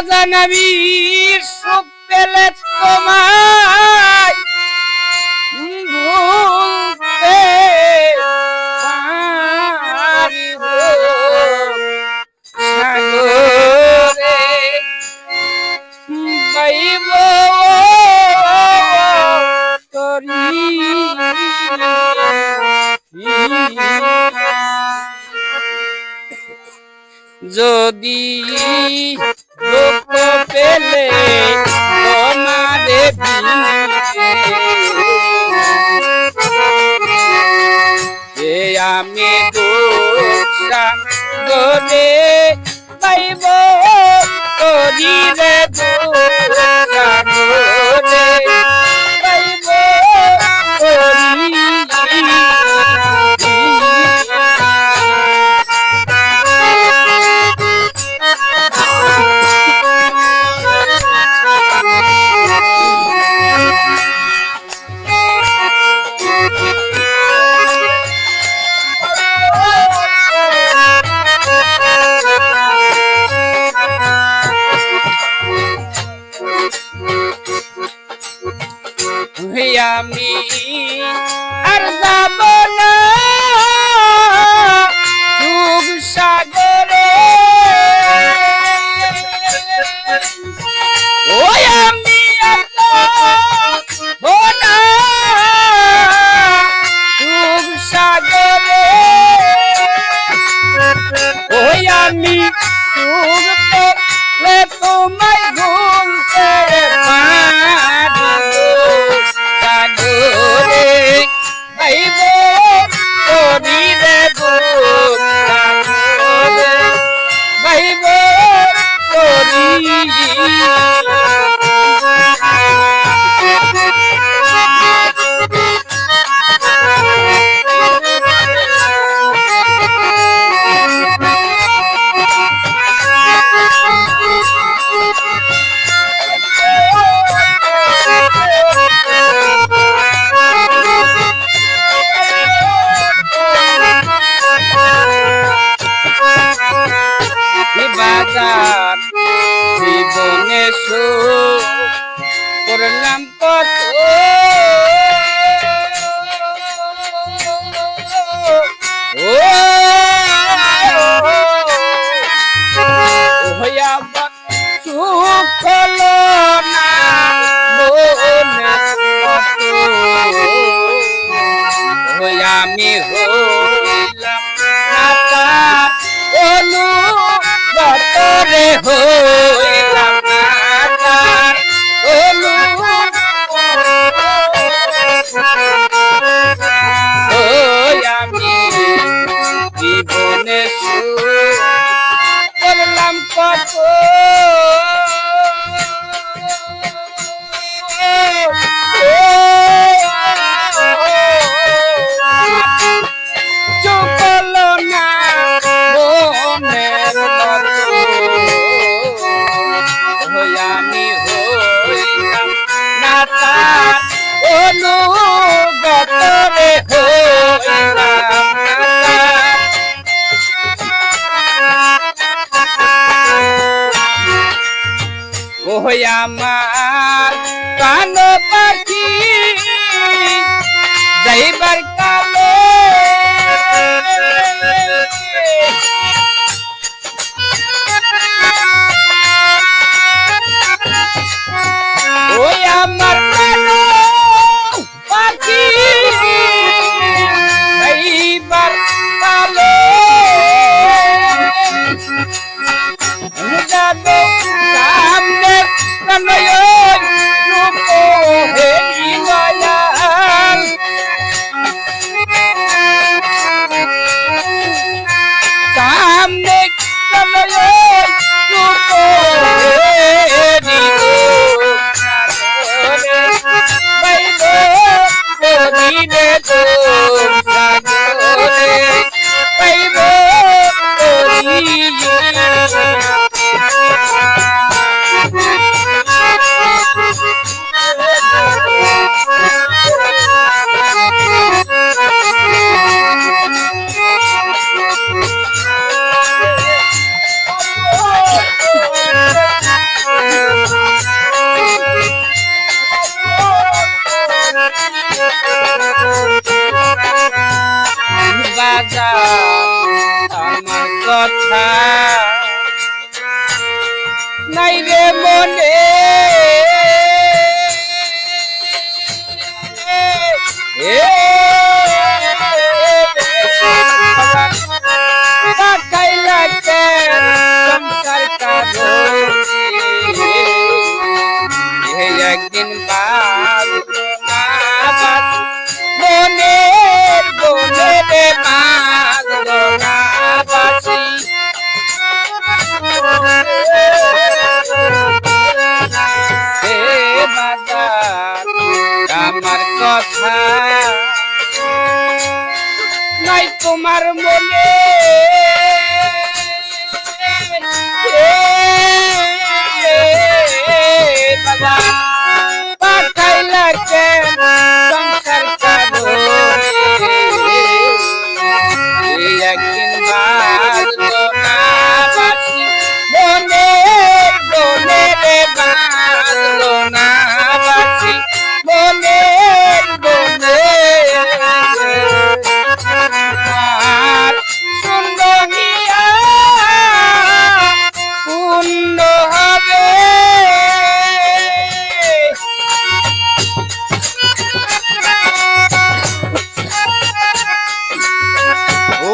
রাজা নবীর সুখ পেলে যদি পেলে তোমারে যে আমি দুটা গরে পাইব করিলে দুটা গরে। আমি আর যাব না। 你 তোমার মনে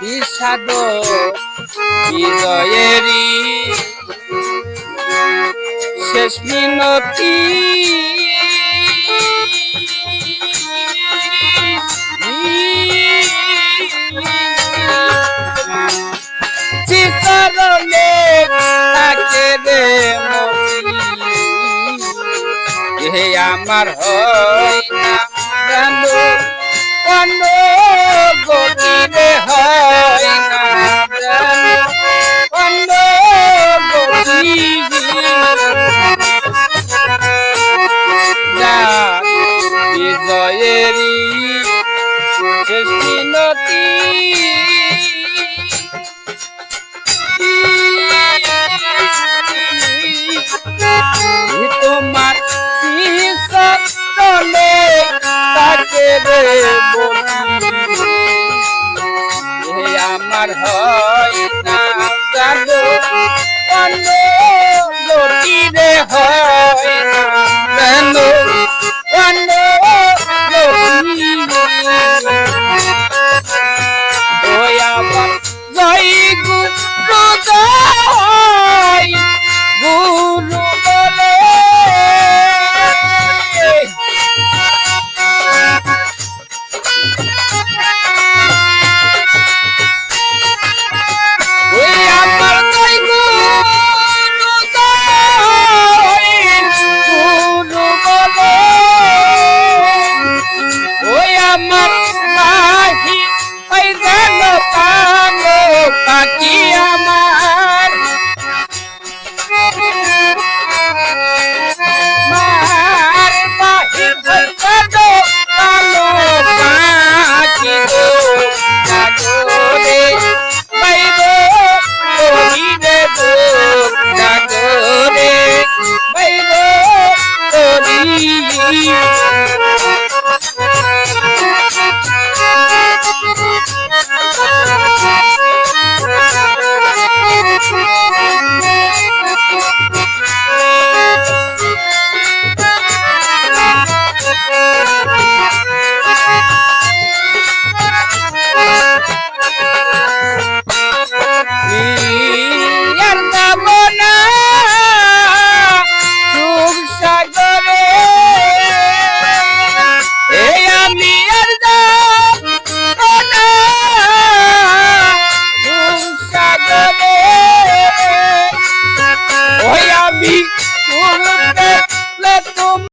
বিষাদ হৃদয়ে শেষ মিনতি চিতারলে তাকে আমার হয় না Happy birthday.